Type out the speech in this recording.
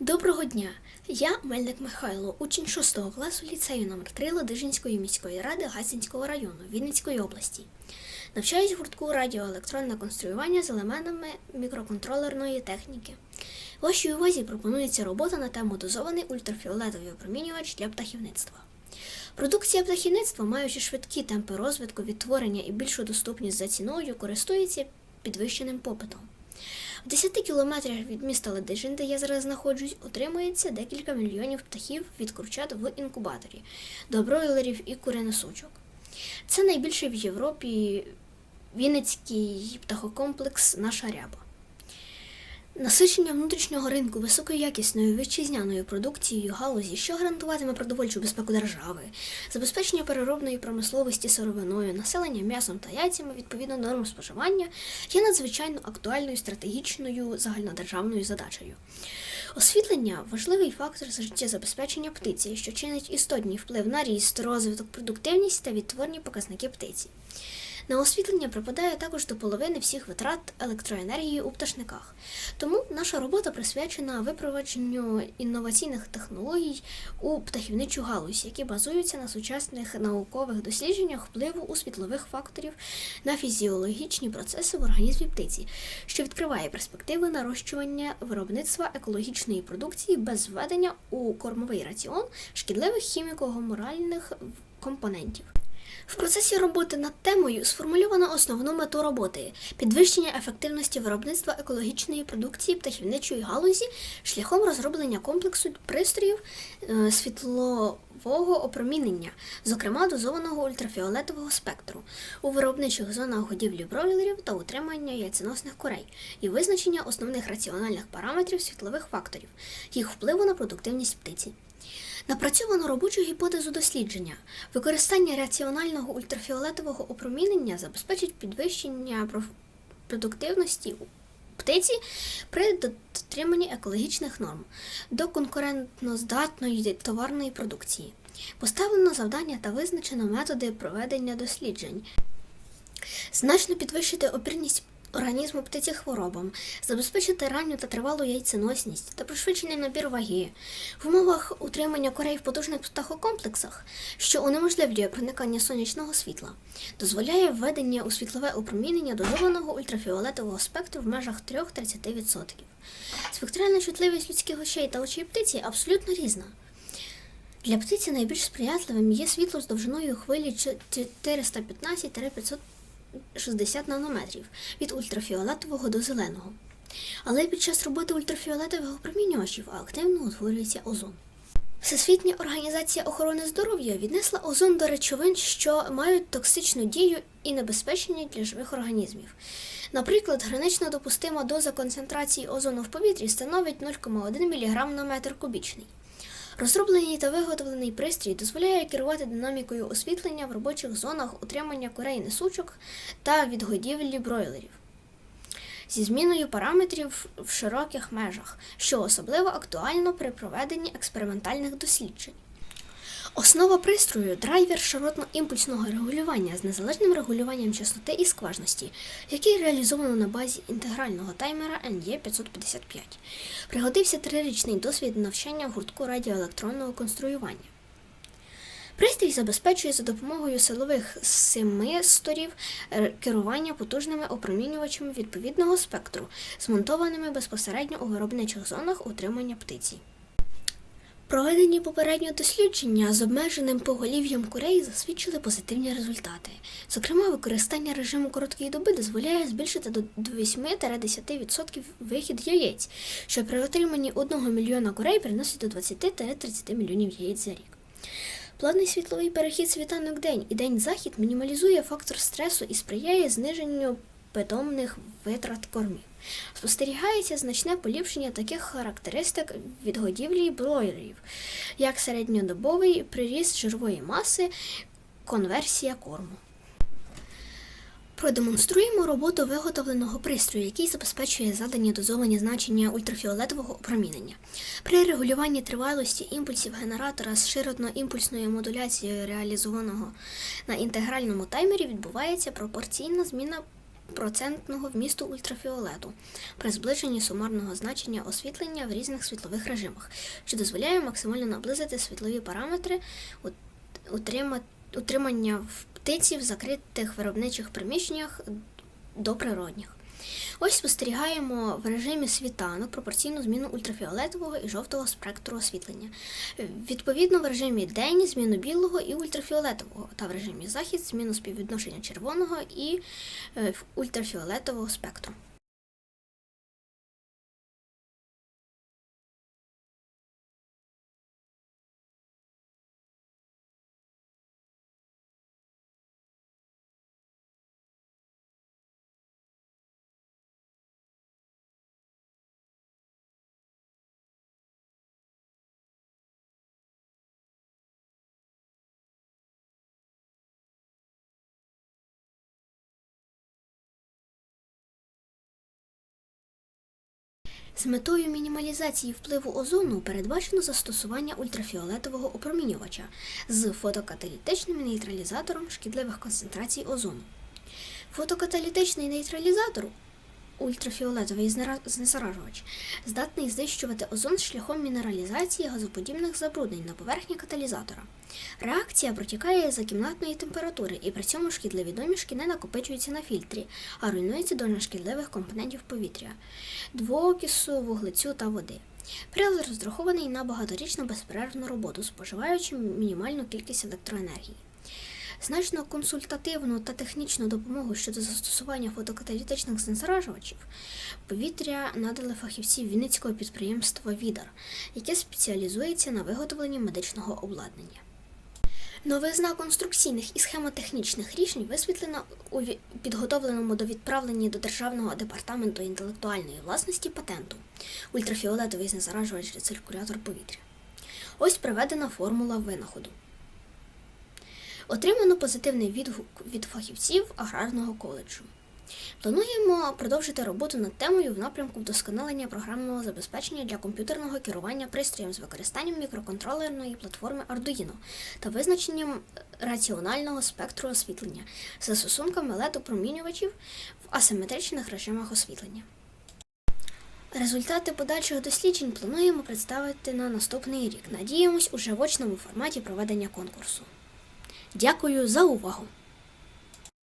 Доброго дня! Я Мельник Михайло, учень 6 класу ліцею номер 3 Ладижинської міської ради Гасінського району Вінницької області. Навчаюсь в гуртку радіоелектронне конструювання з елементами мікроконтролерної техніки. Вашій увазі пропонується робота на тему дозований ультрафіолетовий опромінювач для птахівництва. Продукція птахівництва, маючи швидкі темпи розвитку, відтворення і більшу доступність за ціною, користується підвищеним попитом. В 10 кілометрах від міста Ледижин, де я зараз знаходжусь, отримується декілька мільйонів птахів від курчат в інкубаторі, до бройлерів і куряносучок. Це найбільший в Європі Вінницький птахокомплекс Наша ряба. Насичення внутрішнього ринку високоякісною вітчизняною продукцією галузі, що гарантуватиме продовольчу безпеку держави, забезпечення переробної промисловості сировиною, населення м'ясом та яйцями відповідно норм споживання, є надзвичайно актуальною стратегічною загальнодержавною задачею. Освітлення важливий фактор життєзабезпечення птиці, що чинить істотний вплив на ріст, розвиток, продуктивність та відтворні показники птиці. На освітлення припадає також до половини всіх витрат електроенергії у пташниках. Тому наша робота присвячена випровадженню інноваційних технологій у птахівничу галузь, які базуються на сучасних наукових дослідженнях впливу у світлових факторів на фізіологічні процеси в організмі птиці, що відкриває перспективи нарощування виробництва екологічної продукції без введення у кормовий раціон шкідливих хіміко-гоморальних компонентів. В процесі роботи над темою сформульовано основну мету роботи підвищення ефективності виробництва екологічної продукції птахівничої галузі шляхом розроблення комплексу пристроїв е, світлового опромінення, зокрема дозованого ультрафіолетового спектру, у виробничих зонах годівлі бройлерів та утримання яйценосних курей і визначення основних раціональних параметрів світлових факторів, їх впливу на продуктивність птиці. Напрацьовано робочу гіпотезу дослідження. Використання раціонального ультрафіолетового опромінення забезпечить підвищення продуктивності птиці при дотриманні екологічних норм до конкурентноздатної товарної продукції. Поставлено завдання та визначено методи проведення досліджень. Значно підвищити опірність організму птиці хворобам, забезпечити ранню та тривалу яйценосність та пришвидшений набір ваги в умовах утримання курей в потужних птахокомплексах, що унеможливлює проникання сонячного світла, дозволяє введення у світлове опромінення дозованого ультрафіолетового спектру в межах 3-30%. Спектральна чутливість людських очей та очей птиці абсолютно різна. Для птиці найбільш сприятливим є світло з довжиною хвилі 415-560 нанометрів від ультрафіолетового до зеленого. Але під час роботи ультрафіолетових опромінювачів активно утворюється озон. Всесвітня організація охорони здоров'я віднесла озон до речовин, що мають токсичну дію і небезпечні для живих організмів. Наприклад, гранично допустима доза концентрації озону в повітрі становить 0,1 мг на метр кубічний. Розроблений та виготовлений пристрій дозволяє керувати динамікою освітлення в робочих зонах утримання курей несучок та відгодівлі бройлерів зі зміною параметрів в широких межах, що особливо актуально при проведенні експериментальних досліджень. Основа пристрою драйвер широтно-імпульсного регулювання з незалежним регулюванням частоти і скважності, який реалізовано на базі інтегрального таймера NE555. Пригодився трирічний досвід навчання в гуртку радіоелектронного конструювання. Пристрій забезпечує за допомогою силових семисторів е, керування потужними опромінювачами відповідного спектру, змонтованими безпосередньо у виробничих зонах утримання птиці. Проведені попередньо дослідження з обмеженим поголів'ям курей засвідчили позитивні результати. Зокрема, використання режиму короткої доби дозволяє збільшити до 8-10% вихід яєць, що при отриманні 1 мільйона курей приносить до 20-30 мільйонів яєць за рік. Плавний світловий перехід світанок день і день захід мінімалізує фактор стресу і сприяє зниженню питомних витрат кормів. Спостерігається значне поліпшення таких характеристик від годівлі бройлерів, як середньодобовий приріст жирової маси, конверсія корму. Продемонструємо роботу виготовленого пристрою, який забезпечує задані дозовані значення ультрафіолетового опромінення. При регулюванні тривалості імпульсів генератора з широтно-імпульсною модуляцією, реалізованого на інтегральному таймері, відбувається пропорційна зміна процентного вмісту ультрафіолету при зближенні сумарного значення освітлення в різних світлових режимах, що дозволяє максимально наблизити світлові параметри утрима- утримання в птиці в закритих виробничих приміщеннях до природних. Ось спостерігаємо в режимі світанок пропорційну зміну ультрафіолетового і жовтого спектру освітлення. Відповідно, в режимі день зміну білого і ультрафіолетового, та в режимі захід зміну співвідношення червоного і е, ультрафіолетового спектру. З метою мінімалізації впливу озону передбачено застосування ультрафіолетового опромінювача з фотокаталітичним нейтралізатором шкідливих концентрацій озону. Фотокаталітичний нейтралізатор ультрафіолетовий знезаражувач здатний знищувати озон шляхом мінералізації газоподібних забруднень на поверхні каталізатора. Реакція протікає за кімнатної температури, і при цьому шкідливі домішки не накопичуються на фільтрі, а руйнуються до нешкідливих компонентів повітря, двоокису, вуглецю та води. Прилад розрахований на багаторічну безперервну роботу, споживаючи мінімальну кількість електроенергії. Значно консультативну та технічну допомогу щодо застосування фотокаталітичних знезаражувачів повітря надали фахівці Вінницького підприємства Відар, яке спеціалізується на виготовленні медичного обладнання. Новизна конструкційних і схемотехнічних рішень висвітлена у підготовленому до відправлення до Державного департаменту інтелектуальної власності патенту ультрафіолетовий знезаражувач рециркулятор повітря. Ось приведена формула винаходу. Отримано позитивний відгук від фахівців аграрного коледжу. Плануємо продовжити роботу над темою в напрямку вдосконалення програмного забезпечення для комп'ютерного керування пристроєм з використанням мікроконтролерної платформи Arduino та визначенням раціонального спектру освітлення з застосунками LED-опромінювачів в асиметричних режимах освітлення. Результати подальших досліджень плануємо представити на наступний рік. Надіємось уже в очному форматі проведення конкурсу. Дякую за увагу!